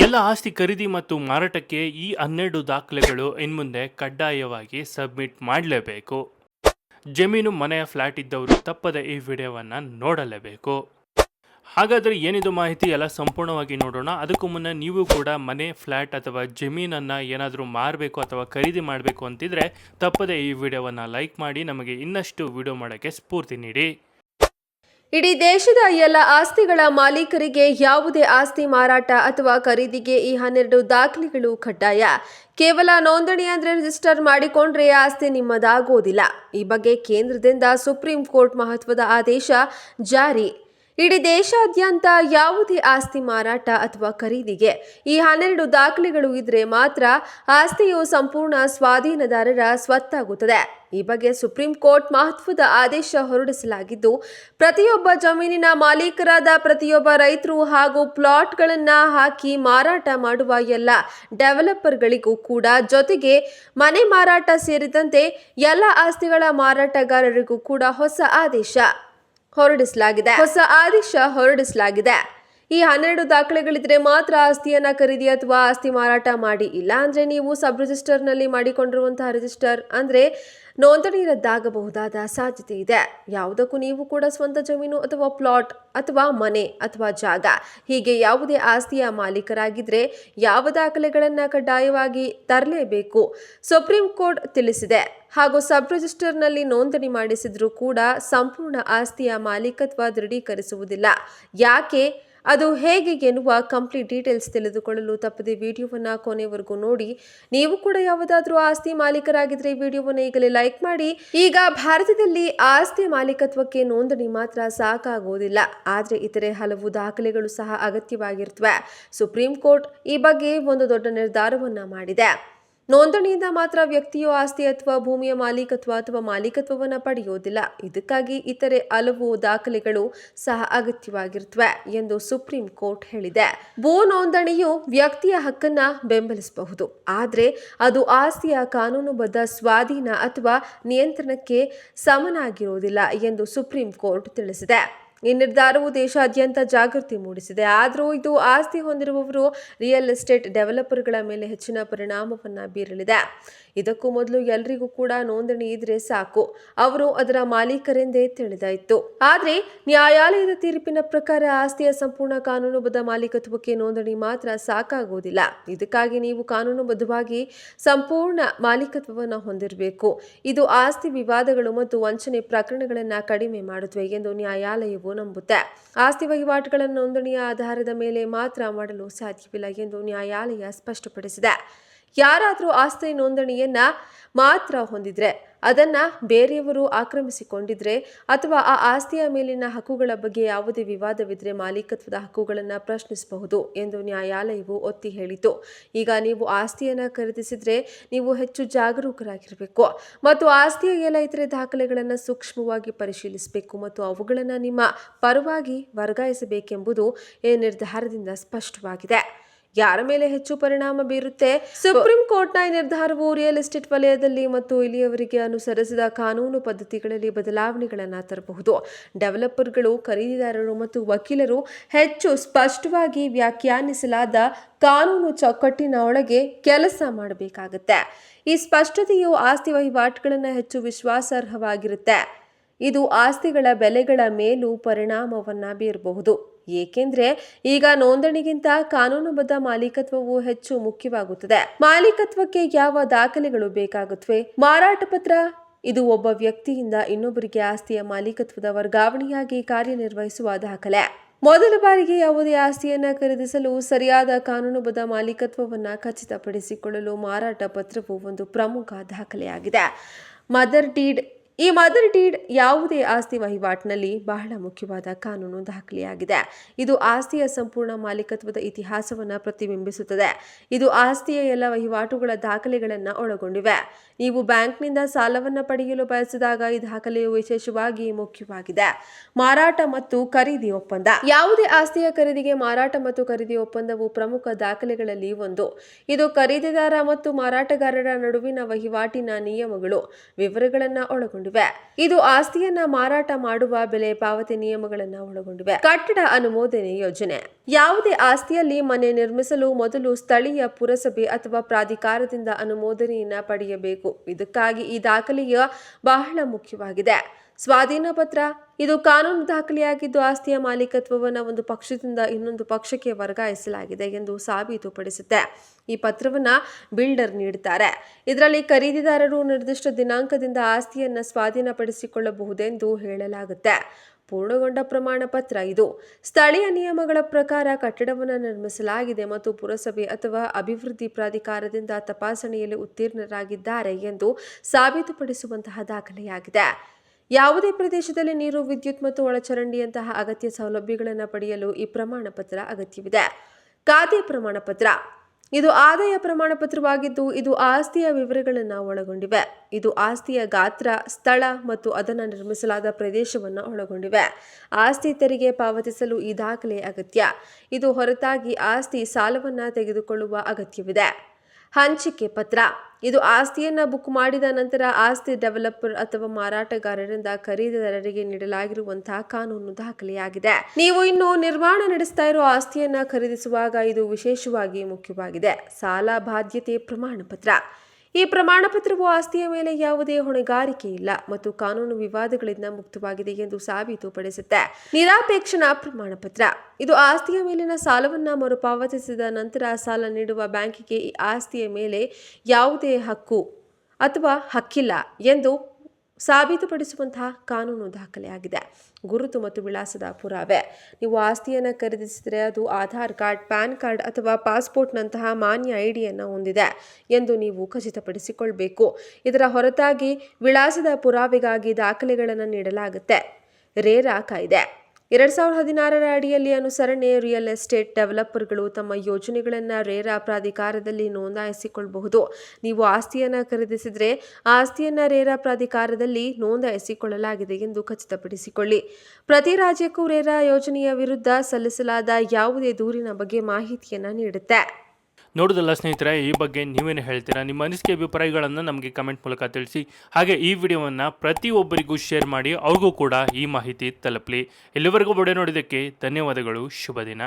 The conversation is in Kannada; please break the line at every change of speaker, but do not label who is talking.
ಎಲ್ಲ ಆಸ್ತಿ ಖರೀದಿ ಮತ್ತು ಮಾರಾಟಕ್ಕೆ ಈ ಹನ್ನೆರಡು ದಾಖಲೆಗಳು ಇನ್ಮುಂದೆ ಕಡ್ಡಾಯವಾಗಿ ಸಬ್ಮಿಟ್ ಮಾಡಲೇಬೇಕು. ಜಮೀನು ಮನೆಯ ಫ್ಲ್ಯಾಟ್ ಇದ್ದವರು ತಪ್ಪದ ಈ ವಿಡಿಯೋವನ್ನು ನೋಡಲೇಬೇಕು. ಹಾಗಾದರೆ ಏನಿದು ಮಾಹಿತಿ ಎಲ್ಲ ಸಂಪೂರ್ಣವಾಗಿ ನೋಡೋಣ. ಅದಕ್ಕೂ ಮುನ್ನ ನೀವು ಕೂಡ ಮನೆ ಫ್ಲ್ಯಾಟ್ ಅಥವಾ ಜಮೀನನ್ನು ಏನಾದರೂ ಮಾರಬೇಕು ಅಥವಾ ಖರೀದಿ ಮಾಡಬೇಕು ಅಂತಿದ್ರೆ ತಪ್ಪದೇ ಈ ವಿಡಿಯೋವನ್ನು ಲೈಕ್ ಮಾಡಿ, ನಮಗೆ ಇನ್ನಷ್ಟು ವಿಡಿಯೋ ಮಾಡೋಕ್ಕೆ ಸ್ಫೂರ್ತಿ ನೀಡಿ.
ಇಡೀ ದೇಶದ ಎಲ್ಲ ಆಸ್ತಿಗಳ ಮಾಲೀಕರಿಗೆ ಯಾವುದೇ ಆಸ್ತಿ ಮಾರಾಟ ಅಥವಾ ಖರೀದಿಗೆ ಈ ಹನ್ನೆರಡು ದಾಖಲೆಗಳು ಕಡ್ಡಾಯ. ಕೇವಲ ನೋಂದಣಿ ಅಂದರೆ ರಿಜಿಸ್ಟರ್ ಮಾಡಿಕೊಂಡ್ರೆ ಆಸ್ತಿ ನಿಮ್ಮದಾಗೋದಿಲ್ಲ. ಈ ಬಗ್ಗೆ ಕೇಂದ್ರದಿಂದ ಸುಪ್ರೀಂ ಕೋರ್ಟ್ ಮಹತ್ವದ ಆದೇಶ ಜಾರಿ. ಇಡೀ ದೇಶಾದ್ಯಂತ ಯಾವುದೇ ಆಸ್ತಿ ಮಾರಾಟ ಅಥವಾ ಖರೀದಿಗೆ ಈ ಹನ್ನೆರಡು ದಾಖಲೆಗಳು ಇದ್ರೆ ಮಾತ್ರ ಆಸ್ತಿಯು ಸಂಪೂರ್ಣ ಸ್ವಾಧೀನದಾರರ ಸ್ವತ್ತಾಗುತ್ತದೆ. ಈ ಬಗ್ಗೆ ಸುಪ್ರೀಂ ಕೋರ್ಟ್ ಮಹತ್ವದ ಆದೇಶ ಹೊರಡಿಸಲಾಗಿದ್ದು, ಪ್ರತಿಯೊಬ್ಬ ಜಮೀನಿನ ಮಾಲೀಕರಾದ ಪ್ರತಿಯೊಬ್ಬ ರೈತರು ಹಾಗೂ ಪ್ಲಾಟ್ಗಳನ್ನು ಹಾಕಿ ಮಾರಾಟ ಮಾಡುವ ಎಲ್ಲ ಡೆವಲಪರ್ಗಳಿಗೂ ಕೂಡ ಜೊತೆಗೆ ಮನೆ ಮಾರಾಟ ಸೇರಿದಂತೆ ಎಲ್ಲ ಆಸ್ತಿಗಳ ಮಾರಾಟಗಾರರಿಗೂ ಕೂಡ ಹೊಸ ಆದೇಶ. ಹೊರಡಿಸಲಾಗಿದೆ. ಹೊಸ ಆದೇಶ ಹೊರಡಿಸಲಾಗಿದೆ. ಈ ಹನ್ನೆರಡು ದಾಖಲೆಗಳಿದ್ರೆ ಮಾತ್ರ ಆಸ್ತಿಯನ್ನ ಖರೀದಿ ಅಥವಾ ಆಸ್ತಿ ಮಾರಾಟ ಮಾಡಿ. ಇಲ್ಲ ಅಂದ್ರೆ ನೀವು ಸಬ್ ರಿಜಿಸ್ಟರ್ನಲ್ಲಿ ಮಾಡಿಕೊಂಡಿರುವಂತಹ ರಿಜಿಸ್ಟರ್ ಅಂದ್ರೆ ನೋಂದಣಿ ರದ್ದಾಗಬಹುದಾದ ಸಾಧ್ಯತೆ ಇದೆ. ಯಾವುದಕ್ಕೂ ನೀವು ಕೂಡ ಸ್ವಂತ ಜಮೀನು ಅಥವಾ ಪ್ಲಾಟ್ ಅಥವಾ ಮನೆ ಅಥವಾ ಜಾಗ, ಹೀಗೆ ಯಾವುದೇ ಆಸ್ತಿಯ ಮಾಲೀಕರಾಗಿದ್ರೆ ಯಾವ ದಾಖಲೆಗಳನ್ನು ಕಡ್ಡಾಯವಾಗಿ ತರಲೇಬೇಕು? ಸುಪ್ರೀಂ ಕೋರ್ಟ್ ತಿಳಿಸಿದೆ. ಹಾಗೂ ಸಬ್ ರಿಜಿಸ್ಟರ್ನಲ್ಲಿ ನೋಂದಣಿ ಮಾಡಿಸಿದ್ರೂ ಕೂಡ ಸಂಪೂರ್ಣ ಆಸ್ತಿಯ ಮಾಲೀಕತ್ವ ದೃಢೀಕರಿಸುವುದಿಲ್ಲ. ಯಾಕೆ? ಅದು ಹೇಗೆ ಎನ್ನುವ ಕಂಪ್ಲೀಟ್ ಡೀಟೇಲ್ಸ್ ತಿಳಿದುಕೊಳ್ಳಲು ತಪ್ಪದೆ ವಿಡಿಯೋವನ್ನು ಕೊನೆವರೆಗೂ ನೋಡಿ. ನೀವು ಕೂಡ ಯಾವುದಾದ್ರೂ ಆಸ್ತಿ ಮಾಲೀಕರಾಗಿದ್ರೆ ಈ ವಿಡಿಯೋವನ್ನು ಈಗಲೇ ಲೈಕ್ ಮಾಡಿ. ಈಗ ಭಾರತದಲ್ಲಿ ಆಸ್ತಿ ಮಾಲೀಕತ್ವಕ್ಕೆ ನೋಂದಣಿ ಮಾತ್ರ ಸಾಕಾಗುವುದಿಲ್ಲ ಆದರೆ ಇತರೆ ಹಲವು ದಾಖಲೆಗಳು ಸಹ ಅಗತ್ಯವಾಗಿರುತ್ತವೆ ಸುಪ್ರೀಂ ಕೋರ್ಟ್ ಈ ಬಗ್ಗೆ ಒಂದು ದೊಡ್ಡ ನಿರ್ಧಾರವನ್ನ ಮಾಡಿದೆ. ನೋಂದಣಿಯಿಂದ ಮಾತ್ರ ವ್ಯಕ್ತಿಯು ಆಸ್ತಿ ಅಥವಾ ಭೂಮಿಯ ಮಾಲೀಕತ್ವ ಅಥವಾ ಮಾಲೀಕತ್ವವನ್ನು ಪಡೆಯುವುದಿಲ್ಲ. ಇದಕ್ಕಾಗಿ ಇತರೆ ಹಲವು ದಾಖಲೆಗಳು ಸಹ ಅಗತ್ಯವಾಗಿರುತ್ತವೆ ಎಂದು ಸುಪ್ರೀಂ ಕೋರ್ಟ್ ಹೇಳಿದೆ. ಭೂ ನೋಂದಣಿಯು ವ್ಯಕ್ತಿಯ ಹಕ್ಕನ್ನ ಬೆಂಬಲಿಸಬಹುದು. ಆದರೆ ಅದು ಆಸ್ತಿಯ ಕಾನೂನುಬದ್ಧ ಸ್ವಾಧೀನ ಅಥವಾ ನಿಯಂತ್ರಣಕ್ಕೆ ಸಮನಾಗಿರುವುದಿಲ್ಲ ಎಂದು ಸುಪ್ರೀಂ ಕೋರ್ಟ್ ತಿಳಿಸಿದೆ. ಈ ನಿರ್ಧಾರವು ದೇಶಾದ್ಯಂತ ಜಾಗೃತಿ ಮೂಡಿಸಿದೆ. ಆದರೂ ಇದು ಆಸ್ತಿ ಹೊಂದಿರುವವರು ರಿಯಲ್ ಎಸ್ಟೇಟ್ ಡೆವಲಪರ್ಗಳ ಮೇಲೆ ಹೆಚ್ಚಿನ ಪರಿಣಾಮವನ್ನು ಬೀರಲಿದೆ. ಇದಕ್ಕೂ ಮೊದಲು ಎಲ್ರಿಗೂ ಕೂಡ ನೋಂದಣಿ ಇದ್ರೆ ಸಾಕು. ಅವರು ಅದರ ಮಾಲೀಕರೆಂದೇ ತಿಳಿದಾಯಿತು. ಆದರೆ ನ್ಯಾಯಾಲಯದ ತೀರ್ಪಿನ ಪ್ರಕಾರ ಆಸ್ತಿಯ ಸಂಪೂರ್ಣ ಕಾನೂನುಬದ್ಧ ಮಾಲೀಕತ್ವಕ್ಕೆ ನೋಂದಣಿ ಮಾತ್ರ ಸಾಕಾಗುವುದಿಲ್ಲ ಇದಕ್ಕಾಗಿ ನೀವು ಕಾನೂನುಬದ್ಧವಾಗಿ ಸಂಪೂರ್ಣ ಮಾಲೀಕತ್ವವನ್ನು ಹೊಂದಿರಬೇಕು. ಇದು ಆಸ್ತಿ ವಿವಾದಗಳು ಮತ್ತು ವಂಚನೆ ಪ್ರಕರಣಗಳನ್ನು ಕಡಿಮೆ ಮಾಡುತ್ತವೆ ಎಂದು ನ್ಯಾಯಾಲಯವು ನಂಬುತ್ತೆ. ಆಸ್ತಿ ವಹಿವಾಟುಗಳನ್ನು ನೋಂದಣಿಯ ಆಧಾರದ ಮೇಲೆ ಮಾತ್ರ ಮಾಡಲು ಸಾಧ್ಯವಿಲ್ಲ ಎಂದು ನ್ಯಾಯಾಲಯ ಸ್ಪಷ್ಟಪಡಿಸಿದೆ. ಯಾರಾದರೂ ಆಸ್ತಿ ನೋಂದಣಿಯನ್ನು ಮಾತ್ರ ಹೊಂದಿದ್ರೆ, ಅದನ್ನ ಬೇರೆಯವರು ಆಕ್ರಮಿಸಿಕೊಂಡಿದ್ರೆ ಅಥವಾ ಆ ಆಸ್ತಿಯ ಮೇಲಿನ ಹಕ್ಕುಗಳ ಬಗ್ಗೆ ಯಾವುದೇ ವಿವಾದವಿದ್ರೆ ಮಾಲೀಕತ್ವದ ಹಕ್ಕುಗಳನ್ನು ಪ್ರಶ್ನಿಸಬಹುದು ಎಂದು ನ್ಯಾಯಾಲಯವು ಒತ್ತಿ ಹೇಳಿತು. ಈಗ ನೀವು ಆಸ್ತಿಯನ್ನು ಖರೀದಿಸಿದರೆ ನೀವು ಹೆಚ್ಚು ಜಾಗರೂಕರಾಗಿರಬೇಕು ಮತ್ತು ಆಸ್ತಿಯ ಎಲ್ಲ ಇತರೆ ದಾಖಲೆಗಳನ್ನು ಸೂಕ್ಷ್ಮವಾಗಿ ಪರಿಶೀಲಿಸಬೇಕು ಮತ್ತು ಅವುಗಳನ್ನು ನಿಮ್ಮ ಪರವಾಗಿ ವರ್ಗಾಯಿಸಬೇಕೆಂಬುದು ಈ ನಿರ್ಧಾರದಿಂದ ಸ್ಪಷ್ಟವಾಗಿದೆ. ಯಾರ ಮೇಲೆ ಹೆಚ್ಚು ಪರಿಣಾಮ ಬೀರುತ್ತೆ? ಸುಪ್ರೀಂ ಕೋರ್ಟ್ನ ಈ ನಿರ್ಧಾರವು ರಿಯಲ್ ಎಸ್ಟೇಟ್ ವಲಯದಲ್ಲಿ ಮತ್ತು ಇಲ್ಲಿಯವರಿಗೆ ಅನುಸರಿಸಿದ ಕಾನೂನು ಪದ್ಧತಿಗಳಲ್ಲಿ ಬದಲಾವಣೆಗಳನ್ನು ತರಬಹುದು. ಡೆವಲಪರ್ಗಳು, ಖರೀದಿದಾರರು ಮತ್ತು ವಕೀಲರು ಹೆಚ್ಚು ಸ್ಪಷ್ಟವಾಗಿ ವ್ಯಾಖ್ಯಾನಿಸಲಾದ ಕಾನೂನು ಚೌಕಟ್ಟಿನ ಒಳಗೆ ಕೆಲಸ ಮಾಡಬೇಕಾಗುತ್ತೆ. ಈ ಸ್ಪಷ್ಟತೆಯು ಆಸ್ತಿ ವಹಿವಾಟುಗಳನ್ನು ಹೆಚ್ಚು ವಿಶ್ವಾಸಾರ್ಹವಾಗಿರುತ್ತೆ. ಇದು ಆಸ್ತಿಗಳ ಬೆಲೆಗಳ ಮೇಲೂ ಪರಿಣಾಮವನ್ನು ಬೀರಬಹುದು. ಏಕೆಂದ್ರೆ ಈಗ ನೋಂದಣಿಗಿಂತ ಕಾನೂನುಬದ್ಧ ಮಾಲೀಕತ್ವವು ಹೆಚ್ಚು ಮುಖ್ಯವಾಗುತ್ತದೆ. ಮಾಲೀಕತ್ವಕ್ಕೆ ಯಾವ ದಾಖಲೆಗಳು ಬೇಕಾಗುತ್ತವೆ ಮಾರಾಟ ಪತ್ರ? ಇದು ಒಬ್ಬ ವ್ಯಕ್ತಿಯಿಂದ ಇನ್ನೊಬ್ಬರಿಗೆ ಆಸ್ತಿಯ ಮಾಲೀಕತ್ವದ ವರ್ಗಾವಣೆಯಾಗಿ ಕಾರ್ಯನಿರ್ವಹಿಸುವ ದಾಖಲೆ. ಮೊದಲ ಬಾರಿಗೆ ಯಾವುದೇ ಆಸ್ತಿಯನ್ನು ಖರೀದಿಸಲು ಸರಿಯಾದ ಕಾನೂನುಬದ್ಧ ಮಾಲೀಕತ್ವವನ್ನು ಖಚಿತಪಡಿಸಿಕೊಳ್ಳಲು ಮಾರಾಟ ಪತ್ರವು ಒಂದು ಪ್ರಮುಖ ದಾಖಲೆಯಾಗಿದೆ. ಮದರ್ ಡೀಡ್ ಈ ಮದರ್ ಡೀಡ್ ಯಾವುದೇ ಆಸ್ತಿ ವಹಿವಾಟಿನಲ್ಲಿ ಬಹಳ ಮುಖ್ಯವಾದ ಕಾನೂನು ದಾಖಲೆಯಾಗಿದೆ. ಇದು ಆಸ್ತಿಯ ಸಂಪೂರ್ಣ ಮಾಲೀಕತ್ವದ ಇತಿಹಾಸವನ್ನು ಪ್ರತಿಬಿಂಬಿಸುತ್ತದೆ. ಇದು ಆಸ್ತಿಯ ಎಲ್ಲ ವಹಿವಾಟುಗಳ ದಾಖಲೆಗಳನ್ನು ಒಳಗೊಂಡಿವೆ. ನೀವು ಬ್ಯಾಂಕ್ನಿಂದ ಸಾಲವನ್ನು ಪಡೆಯಲು ಬಯಸಿದಾಗ ಈ ದಾಖಲೆಯು ವಿಶೇಷವಾಗಿ ಮುಖ್ಯವಾಗಿದೆ. ಮಾರಾಟ ಮತ್ತು ಖರೀದಿ ಒಪ್ಪಂದ. ಯಾವುದೇ ಆಸ್ತಿಯ ಖರೀದಿಗೆ ಮಾರಾಟ ಮತ್ತು ಖರೀದಿ ಒಪ್ಪಂದವು ಪ್ರಮುಖ ದಾಖಲೆಗಳಲ್ಲಿ ಒಂದು. ಇದು ಖರೀದಿದಾರ ಮತ್ತು ಮಾರಾಟಗಾರರ ನಡುವಿನ ವಹಿವಾಟಿನ ನಿಯಮಗಳು, ವಿವರಗಳನ್ನು ಒಳಗೊಂಡಿವೆ. ಒಳಗೊಂಡಿವೆ. ಇದು ಆಸ್ತಿಯನ್ನ ಮಾರಾಟ ಮಾಡುವ ಬೆಲೆ ಪಾವತಿ ನಿಯಮಗಳನ್ನು ಒಳಗೊಂಡಿವೆ. ಕಟ್ಟಡ ಅನುಮೋದನೆ ಯೋಜನೆ. ಯಾವುದೇ ಆಸ್ತಿಯಲ್ಲಿ ಮನೆ ನಿರ್ಮಿಸಲು ಮೊದಲು ಸ್ಥಳೀಯ ಪುರಸಭೆ ಅಥವಾ ಪ್ರಾಧಿಕಾರದಿಂದ ಅನುಮೋದನೆಯನ್ನ ಪಡೆಯಬೇಕು. ಇದಕ್ಕಾಗಿ ಈ ದಾಖಲೆಯ ಬಹಳ ಮುಖ್ಯವಾಗಿದೆ. ಸ್ವಾಧೀನ ಪತ್ರ ಇದು ಕಾನೂನು ದಾಖಲೆಯಾಗಿದ್ದು ಆಸ್ತಿಯ ಮಾಲೀಕತ್ವವನ್ನು ಒಂದು ಪಕ್ಷದಿಂದ ಇನ್ನೊಂದು ಪಕ್ಷಕ್ಕೆ ವರ್ಗಾಯಿಸಲಾಗಿದೆ ಎಂದು ಸಾಬೀತುಪಡಿಸುತ್ತೆ ಈ ಪತ್ರವನ್ನ ಬಿಲ್ಡರ್ ನೀಡುತ್ತಾರೆ ಇದರಲ್ಲಿ ಖರೀದಿದಾರರು ನಿರ್ದಿಷ್ಟ ದಿನಾಂಕದಿಂದ ಆಸ್ತಿಯನ್ನು ಸ್ವಾಧೀನಪಡಿಸಿಕೊಳ್ಳಬಹುದೆಂದು ಹೇಳಲಾಗುತ್ತೆ. ಪೂರ್ಣಗೊಂಡ ಪ್ರಮಾಣ ಪತ್ರ ಇದು. ಸ್ಥಳೀಯ ನಿಯಮಗಳ ಪ್ರಕಾರ ಕಟ್ಟಡವನ್ನು ನಿರ್ಮಿಸಲಾಗಿದೆ ಮತ್ತು ಪುರಸಭೆ ಅಥವಾ ಅಭಿವೃದ್ಧಿ ಪ್ರಾಧಿಕಾರದಿಂದ ತಪಾಸಣೆಯಲ್ಲಿ ಉತ್ತೀರ್ಣರಾಗಿದ್ದಾರೆ ಎಂದು ಸಾಬೀತುಪಡಿಸುವಂತಹ ದಾಖಲೆಯಾಗಿದೆ. ಯಾವುದೇ ಪ್ರದೇಶದಲ್ಲಿ ನೀರು, ವಿದ್ಯುತ್ ಮತ್ತು ಒಳಚರಂಡಿಯಂತಹ ಅಗತ್ಯ ಸೌಲಭ್ಯಗಳನ್ನು ಪಡೆಯಲು ಈ ಪ್ರಮಾಣ ಪತ್ರ ಅಗತ್ಯವಿದೆ. ಖಾತೆ ಪ್ರಮಾಣ ಪತ್ರ. ಇದು ಆದಾಯ ಪ್ರಮಾಣ ಪತ್ರವಾಗಿದ್ದು, ಇದು ಆಸ್ತಿಯ ವಿವರಗಳನ್ನು ಒಳಗೊಂಡಿವೆ. ಇದು ಆಸ್ತಿಯ ಗಾತ್ರ, ಸ್ಥಳ ಮತ್ತು ಅದನ್ನು ನಿರ್ಮಿಸಲಾದ ಪ್ರದೇಶವನ್ನು ಒಳಗೊಂಡಿವೆ. ಆಸ್ತಿ ತೆರಿಗೆ ಪಾವತಿಸಲು ಈ ದಾಖಲೆ ಅಗತ್ಯ. ಇದು ಹೊರತಾಗಿ ಆಸ್ತಿ ಸಾಲವನ್ನು ತೆಗೆದುಕೊಳ್ಳುವ ಅಗತ್ಯವಿದೆ. ಹಂಚಿಕೆ ಪತ್ರ. ಇದು ಆಸ್ತಿಯನ್ನು ಬುಕ್ ಮಾಡಿದ ನಂತರ ಆಸ್ತಿ ಡೆವಲಪರ್ ಅಥವಾ ಮಾರಾಟಗಾರರಿಂದ ಖರೀದಿದಾರರಿಗೆ ನೀಡಲಾಗಿರುವಂತಹ ಕಾನೂನು ದಾಖಲೆಯಾಗಿದೆ. ನೀವು ಇನ್ನು ನಿರ್ಮಾಣ ನಡೆಸ್ತಾ ಇರೋ ಆಸ್ತಿಯನ್ನ ಖರೀದಿಸುವಾಗ ಇದು ವಿಶೇಷವಾಗಿ ಮುಖ್ಯವಾಗಿದೆ. ಸಾಲ ಬಾಧ್ಯತೆ ಪ್ರಮಾಣ ಪತ್ರ ಈ ಪ್ರಮಾಣ ಪತ್ರವು ಆಸ್ತಿಯ ಮೇಲೆ ಯಾವುದೇ ಹೊಣೆಗಾರಿಕೆ ಇಲ್ಲ ಮತ್ತು ಕಾನೂನು ವಿವಾದಗಳಿಂದ ಮುಕ್ತವಾಗಿದೆ ಎಂದು ಸಾಬೀತುಪಡಿಸುತ್ತೆ ನಿರಾಪೇಕ್ಷಣಾ ಪ್ರಮಾಣ ಪತ್ರ ಇದು ಆಸ್ತಿಯ ಮೇಲಿನ ಸಾಲವನ್ನು ಮರುಪಾವತಿಸಿದ ನಂತರ ಸಾಲ ನೀಡುವ ಬ್ಯಾಂಕಿಗೆ ಈ ಆಸ್ತಿಯ ಮೇಲೆ ಯಾವುದೇ ಹಕ್ಕು ಅಥವಾ ಹಕ್ಕಿಲ್ಲ ಎಂದು ಸಾಬೀತುಪಡಿಸುವಂತಹ ಕಾನೂನು ದಾಖಲೆಯಾಗಿದೆ. ಗುರುತು ಮತ್ತು ವಿಳಾಸದ ಪುರಾವೆ. ನೀವು ಆಸ್ತಿಯನ್ನು ಖರೀದಿಸಿದರೆ ಅದು ಆಧಾರ್ ಕಾರ್ಡ್, ಪ್ಯಾನ್ ಕಾರ್ಡ್ ಅಥವಾ ಪಾಸ್ಪೋರ್ಟ್ನಂತಹ ಮಾನ್ಯ ಐಡಿಯನ್ನು ಹೊಂದಿದೆ ಎಂದು ನೀವು ಖಚಿತಪಡಿಸಿಕೊಳ್ಬೇಕು. ಇದರ ಹೊರತಾಗಿ ವಿಳಾಸದ ಪುರಾವೆಗಾಗಿ ದಾಖಲೆಗಳನ್ನು ನೀಡಲಾಗುತ್ತೆ. ರೇರಾ ಕಾಯ್ದೆ ಎರಡ್ ಸಾವಿರದ ಹದಿನಾರರ ಅಡಿಯಲ್ಲಿ ಅನುಸರಣೆ ರಿಯಲ್ ಎಸ್ಟೇಟ್ ಡೆವಲಪರ್ಗಳು ತಮ್ಮ ಯೋಜನೆಗಳನ್ನು ರೇರಾ ಪ್ರಾಧಿಕಾರದಲ್ಲಿ ನೋಂದಾಯಿಸಿಕೊಳ್ಳಬಹುದು. ನೀವು ಆಸ್ತಿಯನ್ನು ಖರೀದಿಸಿದರೆ ಆಸ್ತಿಯನ್ನು ರೇರಾ ಪ್ರಾಧಿಕಾರದಲ್ಲಿ ನೋಂದಾಯಿಸಿಕೊಳ್ಳಲಾಗಿದೆ ಎಂದು ಖಚಿತಪಡಿಸಿಕೊಳ್ಳಿ. ಪ್ರತಿ ರಾಜ್ಯಕ್ಕೂ ರೇರಾ ಯೋಜನೆಯ ವಿರುದ್ಧ ಸಲ್ಲಿಸಲಾದ ಯಾವುದೇ ದೂರಿನ ಬಗ್ಗೆ ಮಾಹಿತಿಯನ್ನು ನೀಡುತ್ತೆ.
ನೋಡೋದಲ್ಲ ಸ್ನೇಹಿತರೆ, ಈ ಬಗ್ಗೆ ನೀವೇನು ಹೇಳ್ತೀರಾ? ನಿಮ್ಮ ಅನಿಸಿಕೆ ಅಭಿಪ್ರಾಯಗಳನ್ನು ನಮಗೆ ಕಮೆಂಟ್ ಮೂಲಕ ತಿಳಿಸಿ. ಹಾಗೆ ಈ ವಿಡಿಯೋವನ್ನು ಪ್ರತಿಯೊಬ್ಬರಿಗೂ ಶೇರ್ ಮಾಡಿ, ಅವ್ರಿಗೂ ಕೂಡ ಈ ಮಾಹಿತಿ ತಲುಪಲಿ. ಇಲ್ಲಿವರೆಗೂ ವಿಡಿಯೋ ನೋಡಿದ್ದಕ್ಕೆ ಧನ್ಯವಾದಗಳು, ಶುಭ ದಿನ.